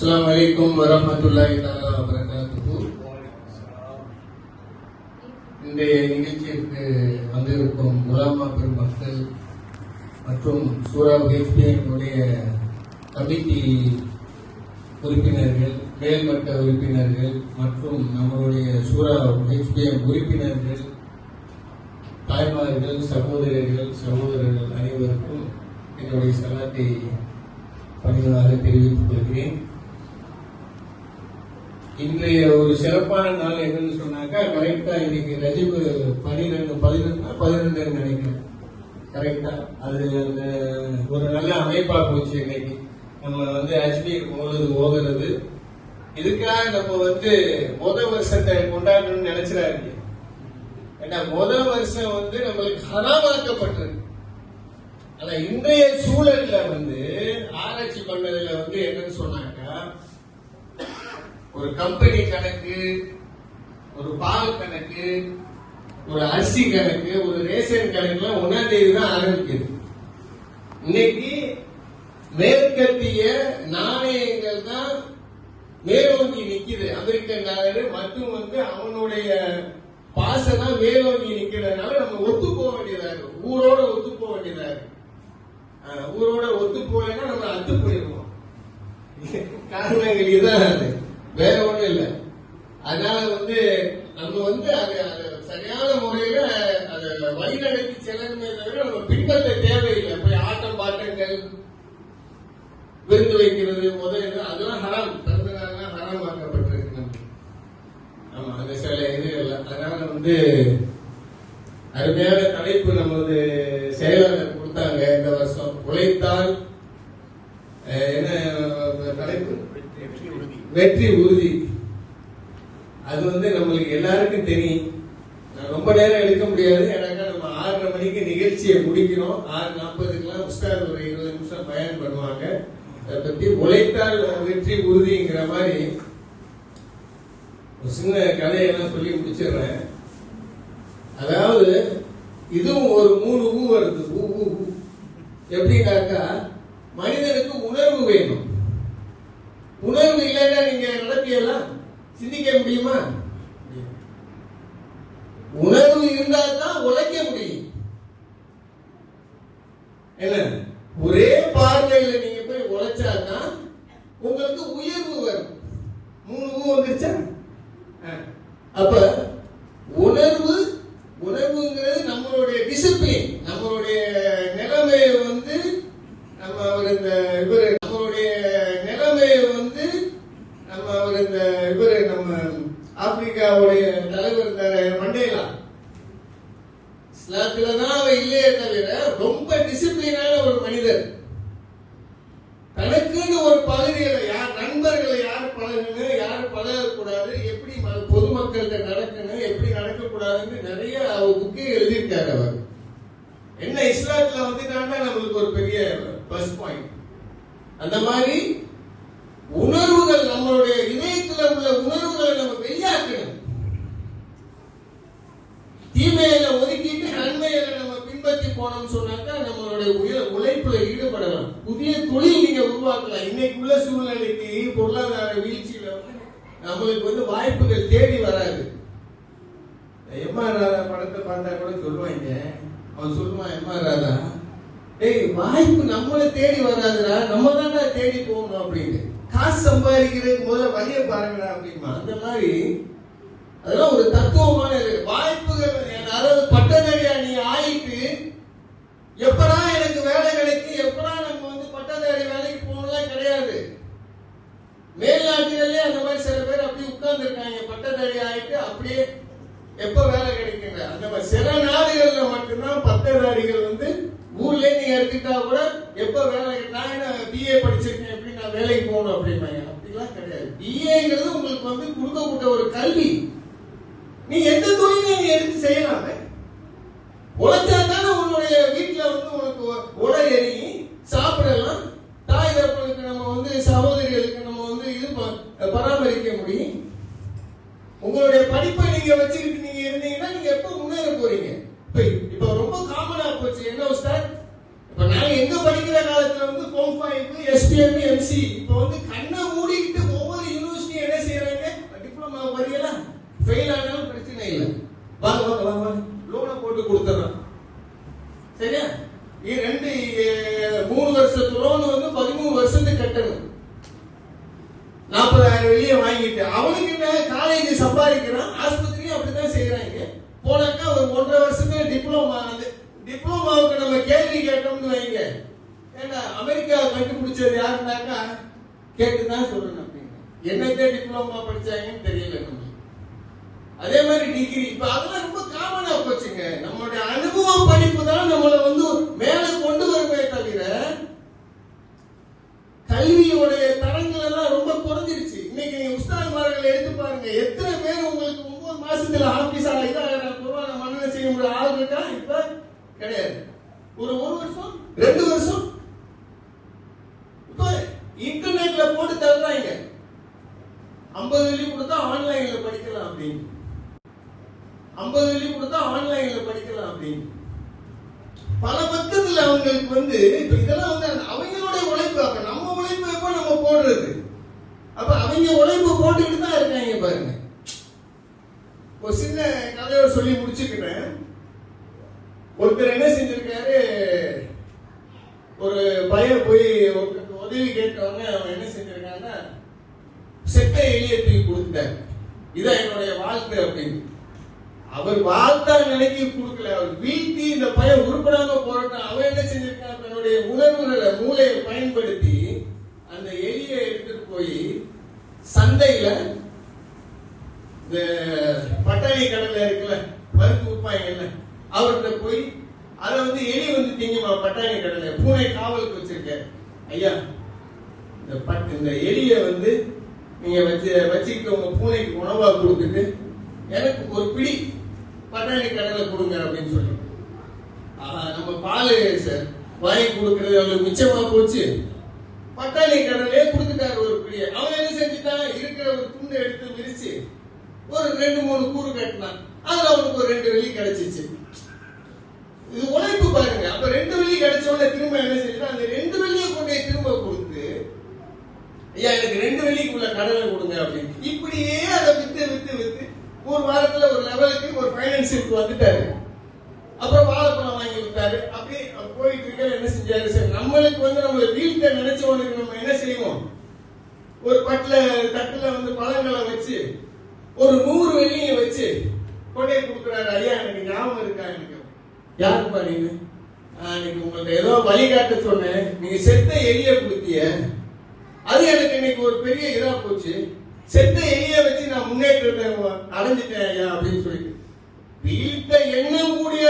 அஸ்ஸலாமு அலைக்கும் வரஹ்மத்துல்லாஹி தஆலா வபரகாத்துஹு. இன்றைய நிகழ்ச்சிக்கு வந்திருக்கும் உலாமா பெருமக்கள் மற்றும் சூரா ஹெச்பிஎனுடைய கமிட்டி உறுப்பினர்கள் மேல்மட்ட உறுப்பினர்கள் மற்றும் நம்மளுடைய சூரா ஹெச்பிஎம் உறுப்பினர்கள் தாய்மார்கள் சகோதரர்கள் சகோதரர்கள் அனைவருக்கும் என்னுடைய சலாத்தை பணிவாக தெரிவித்துக் கொள்கிறேன். இன்றைய ஒரு சிறப்பான நாள் என்னன்னு சொன்னாக்கா கரெக்டா இன்னைக்கு ரஜிப் பனிரெண்டு பதினொன்று பதினொன்று நினைக்கிறேன். கரெக்டா அது அந்த ஒரு நல்ல அமைப்பா போச்சு இன்னைக்கு. நம்ம வந்து அஜ்மீர் ஓதுறது ஓகிறது இதுக்காக நம்ம வந்து முத வருஷத்தை கொண்டாடணும்னு நினைச்சிடாதீங்க ஏன்னா முதல் வருஷம் வந்து நம்மளுக்கு ஹராமாக்கப்பட்டிருக்கு ஆனா இன்றைய சூழல்ல வந்து ஆராய்ச்சி பண்ணதுல வந்து என்னன்னு சொன்னாங்க ஒரு கம்பெனி கணக்கு ஒரு பால் கணக்கு ஒரு அரிசி கணக்கு ஒரு ரேஷன் கணக்குல ஒன்னாம் தேதி தான் ஆரம்பிக்குது. இன்னைக்கு மேற்கத்திய நாணயங்கள் தான் மேலோங்கி நிக்குது. அமெரிக்கன் டாலர் மற்றும் வந்து அவனுடைய பாசம் தான் மேலோங்கி நிக்கிறதுனால நம்ம ஒத்து போக வேண்டியதா இருக்கு. ஊரோட ஒத்து போக வேண்டியதா இருக்கு. ஊரோட ஒத்து போகலைன்னா நம்ம அத்து போயிடுவோம். காரணங்கள் இதான் அது. வேற ஒண்ணும் இல்ல. அதனால வந்து நம்ம வந்து அது சரியான முறையில அதை வழிநடத்தி செல்லணுமே தவிர நம்ம பின்பற்ற தேவையில்லை. போய் ஆட்டம் பாட்டங்கள் விருந்து வைக்கிறது முதல் அதெல்லாம் ஹராம். பிறந்த நாள்லாம் ஹராம் ஆக்கப்பட்டிருக்கு ஆமா அந்த சில இது இல்லை. அதனால வந்து அருமையான தலைப்பு நமது செயலாளர் கொடுத்தாங்க இந்த வருஷம். உழைத்தால் அஹ், என்ன தலைப்பு வெற்றி உறுதி. அது வந்து நம்மளுக்கு எல்லாருக்கும் தெரியும். நான் ரொம்ப நேரம் எடுக்க முடியாது. ஏன்னாக்கா நம்ம ஆறரை மணிக்கு நிகழ்ச்சியை முடிக்கிறோம். ஆறு நாற்பதுக்கெல்லாம் உஸ்தாத் ஒரு இருபது நிமிஷம் பயன் பண்ணுவாங்க. அதை பத்தி உழைத்தால் வெற்றி உறுதிங்கிற மாதிரி ஒரு சின்ன கதையெல்லாம் சொல்லி முடிச்சிடுறேன். அதாவது இதுவும் ஒரு மூணு ஊ வருது. ஊ ஊ ஊ. எப்படின்னாக்கா மனிதனுக்கு உணர்வு வேணும். உணர்வு இல்லைன்னா நீங்க நடத்தியெல்லாம் சிந்திக்க முடியுமா? உணர்வு இருந்தால் தான் உழைக்க முடியும். என்ன? ஒரே பார்வையில் நீங்க போய் உழைச்சாதான் உங்களுக்கு உயர்வு வரும். மூணு ஊ வந்துருச்சா? ஆ. அப்ப உணர்வு உணர்வுங்கிறது நம்மளுடைய டிசிப்ளின் நம்மளுடைய நிலைமையை வந்து நம்ம அவர் இந்த இவரு நம்மளுடைய நிலைமையை வந்து நம்ம அவர் இந்த இவரு நம்ம ஆப்பிரிக்காவுடைய தலைவர் இருந்தாரு மண்டேலா இஸ்லாத்துல தான் அவர் இல்லையே தவிர ரொம்ப டிசிப்ளினான ஒரு மனிதர் தனக்குன்னு ஒரு பகுதியில யார் நண்பர்களை யார் பழகணும் யார் பழகக்கூடாது எப்படி ம- பொதுமக்கள்கிட்ட நடக்கணும் எப்படி நடக்கக்கூடாதுன்னு நிறைய அவர் புக்கு எழுதியிருக்காரு அவர் என்ன வந்துட்டான்னா நம்மளுக்கு ஒரு பெரிய பிளஸ் பாயிண்ட் அந்த மாதிரி உணர்வுகள் நம்மளுடைய இதயத்துல உள்ள உணர்வுகளை நம்ம வெளியாக்கணும். தீமையில ஒதுக்கிட்டு நன்மையில நம்ம பின்பற்றி போனோம்னு சொன்னாக்கா நம்மளுடைய உயிர் உழைப்புல ஈடுபடலாம். புதிய தொழில் நீங்க உருவாக்கலாம். இன்னைக்கு உள்ள சூழ்நிலைக்கு பொருளாதார வீழ்ச்சியில வந்து நம்மளுக்கு வந்து வாய்ப்புகள் தேடி வராது. எம்ஆர் ராதா படத்தை பார்த்தா கூட சொல்லுவாங்க அவன் சொல்லுவான் எம் ராதா டேய் வாய்ப்பு நம்மளை தேடி வராதுடா நம்ம தான்டா தேடி போகணும் அப்படின்னு காசு சம்பாதிக்கிறதுக்கு முதல்ல வழியை பாருங்கடா அப்படிமா அந்த மாதிரி அதெல்லாம் ஒரு தத்துவமான இது. வாய்ப்புகள் அதாவது பட்டதாரியா நீ ஆயிட்டு எப்படா எனக்கு வேலை கிடைக்கும் எப்படா நம்ம வந்து பட்டதாரி வேலைக்கு போகணும்லாம் கிடையாது மேல்நாட்டுகள்லயே அந்த மாதிரி சில பேர் அப்படியே உட்கார்ந்து இருக்காங்க பட்டதாரி ஆயிட்டு அப்படியே எப்ப வேலை கிடைக்குங்க அந்த மாதிரி சில நாடுகள்ல மட்டும்தான் பட்டதாரிகள் வந்து ஊர்ல நீங்க எடுத்துட்டா கூட எப்ப வேலை நான் என்ன பிஏ படிச்சிருக்கேன் எப்படி நான் வேலைக்கு போகணும் அப்படிம்பாங்க. அப்படிலாம் கிடையாது. பிஏங்கிறது உங்களுக்கு வந்து கொடுக்கப்பட்ட ஒரு கல்வி. நீ எந்த தொழிலையும் நீங்க எடுத்து செய்யலாமே உழைச்சா தானே உன்னுடைய வீட்டுல வந்து உனக்கு உ- உடை எரியும் சாப்பிடலாம் தாய் தகப்பனுக்கு நம்ம வந்து சகோதரிகளுக்கு நம்ம வந்து இது ப- பராமரிக்க முடியும் உங்களுடைய படிப்பை நீங்க வச்சுக்கிட்டு நீங்க இருந்தீங்கன்னா நீங்க எப்ப முன்னேற போறீங்க இப்ப இப்ப ரொம்ப காமனா போச்சு என்ன உஸ்தாத் இப்ப நாங்க எங்க படிக்கிற காலத்துல வந்து கோம் ஃபைவ் எஸ்பிஎம் எம்சி இப்ப வந்து கண்ணை கேட்டுதான் சொல்லணும் அப்படின்னு. என்னத்தை டிப்ளமா படிச்சாங்கன்னு தெரியல நம்ம. அதே மாதிரி டிகிரி இப்ப அதெல்லாம் ரொம்ப காமனா போச்சுங்க. நம்மளுடைய அனுபவ படிப்பு தான் நம்மளை வந்து மேல கொண்டு வருமே தவிர கல்வியோடைய தரங்கள் எல்லாம் ரொம்ப குறைஞ்சிருச்சு. இன்னைக்கு நீங்க உஸ்தான்மார்கள் எடுத்து பாருங்க. எத்தனை பேர் உங்களுக்கு ஒன்பது மாசத்துல ஆபீஸ் இதாக கொரோனா மன்னனை செய்ய முடியும். ஆள் இருக்கா? இப்ப கிடையாது. ஒரு ஒரு வருஷம் ரெண்டு வருஷம் இப்ப இன்டர்நெட்ல போட்டு தள்ளுறாங்க ஐம்பது வெள்ளி கொடுத்தா ஆன்லைன்ல படிக்கலாம் அப்படின்னு ஐம்பது வெள்ளி கொடுத்தா ஆன்லைன்ல படிக்கலாம் அப்படின்னு பல பக்கத்துல அவங்களுக்கு வந்து இப்ப இதெல்லாம் வந்து அவங்களுடைய உழைப்பு அப்ப நம்ம உழைப்பு எப்ப நம்ம போடுறது? அப்ப அவங்க உழைப்பு போட்டுக்கிட்டு தான் இருக்காங்க பாருங்க. ஒரு சின்ன கதையை சொல்லி முடிச்சுக்கிறேன். ஒருத்தர் என்ன செஞ்சிருக்காரு? ஒரு பையன் போய் ஒருத்தருக்கு உதவி கேட்டவங்க அவன் என்ன செஞ்சிருக்காங்கன்னா செட்டை எலியை தூக்கி இதான் என்னுடைய வாழ்க்கை அப்படின்னு. அவர் வாழ்த்தா நினைக்கி கொடுக்கல. அவர் வீழ்த்தி இந்த பையன் உருப்படாம போறட்டும் அவர் என்ன செஞ்சிருக்கான்? தன்னுடைய உணர்வுகளை மூளையை பயன்படுத்தி அந்த எலியை எடுத்துட்டு போய் சந்தையில இந்த பட்டாணி கடல்ல இருக்குல்ல மருந்து விற்பாங்கல்ல அவர்கிட்ட போய் அதை வந்து எலி வந்து திங்குமா பட்டாணி கடலை பூனை காவலுக்கு வச்சிருக்க ஐயா இந்த பட் இந்த எலியை வந்து நீங்க வச்சு வச்சுக்கிட்டு உங்க பூனைக்கு உணவா கொடுத்துட்டு எனக்கு ஒரு பிடி பட்டாணி கடலை கொடுங்க அப்படின்னு சொல்லி. நம்ம பால் சார் வாங்கி கொடுக்கறது அவங்களுக்கு மிச்சமா போச்சு. பட்டாணி கடலே கொடுத்துட்டாரு ஒரு பிடியை. அவன் என்ன செஞ்சுட்டான் இருக்கிற ஒரு துண்டை எடுத்து விரிச்சு ஒரு ரெண்டு மூணு கூறு கட்டினான். அதுல அவனுக்கு ஒரு ரெண்டு வெள்ளி கிடைச்சிச்சு. இது உழைப்பு பாருங்க. அப்ப ரெண்டு வெள்ளி கிடைச்ச உடனே திரும்ப என்ன செஞ்சுட்டா அந்த ரெண்டு வெள்ளியை கொண்டு போய் திரும்ப கொடுத்து ஐயா எனக்கு ரெண்டு வெள்ளிக்குள்ள கடலை கொடுங்க அப்படின்னு. இப்படியே அதை வித்து வித்து வித்து ஒரு வாரத்துல ஒரு லெவலுக்கு ஒரு ஃபைனான்சியலுக்கு வந்துட்டாரு. அப்புறம் வாழைப்பழம் வாங்கி விட்டாரு அப்படியே போயிட்டு இருக்க என்ன செஞ்சாரு? சரி நம்மளுக்கு வந்து நம்ம வீட்டை நினைச்சவனுக்கு நம்ம என்ன செய்வோம்? ஒரு பட்டில தட்டுல வந்து பழங்களை வச்சு ஒரு நூறு வெள்ளியை வச்சு கொண்டே கொடுக்குறாரு. ஐயா எனக்கு ஞாபகம் இருக்கா எனக்கு? யாருப்பா நீங்க? அன்னைக்கு இன்னைக்கு உங்கள்ட்ட ஏதோ வழிகாட்ட சொன்னேன். நீங்க செத்த எரிய கொடுத்தீங்க அது எனக்கு இன்னைக்கு ஒரு பெரிய இதா போச்சு. செத்த எலிய வச்சு நான் முன்னேற்றத்தை அடைஞ்சிட்டேன் ஐயா அப்படின்னு சொல்லிட்டு. வீட்டை எண்ணக்கூடிய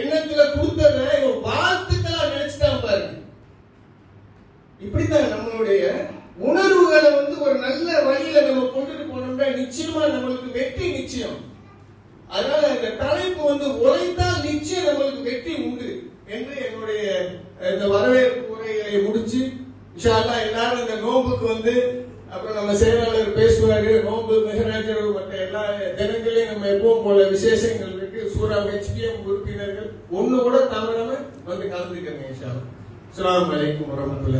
எண்ணத்துல கொடுத்தத இவன் வாழ்த்துக்களா நினைச்சுட்டான் பாருங்க இப்படித்தான் நம்மளுடைய உணர்வுகளை வந்து ஒரு நல்ல வழியில நம்ம கொண்டுட்டு போனோம்னா நிச்சயமா நம்மளுக்கு வெற்றி நிச்சயம். அதனால இந்த தலைப்பு வந்து உழைத்தால் நிச்சயம் நம்மளுக்கு வெற்றி உண்டு என்று என்னுடைய இந்த வரவேற்பு உரைகளை முடிச்சு இன்ஷால்லா எல்லாரும் இந்த நோம்புக்கு வந்து அப்புறம் நம்ம செயலாளர் பேசுவாரு நோம்பு மெஹராஜர் மற்ற எல்லா தினங்களையும் நம்ம எப்பவும் போல விசேஷங்கள் இருக்கு. சூரா ஹெச்பிஎம் உறுப்பினர்கள் ஒண்ணு கூட தவறாம வந்து கலந்துக்கங்க இன்ஷால்லா அஸ்லாம் அஸ்ஸலாமு வரமத்துல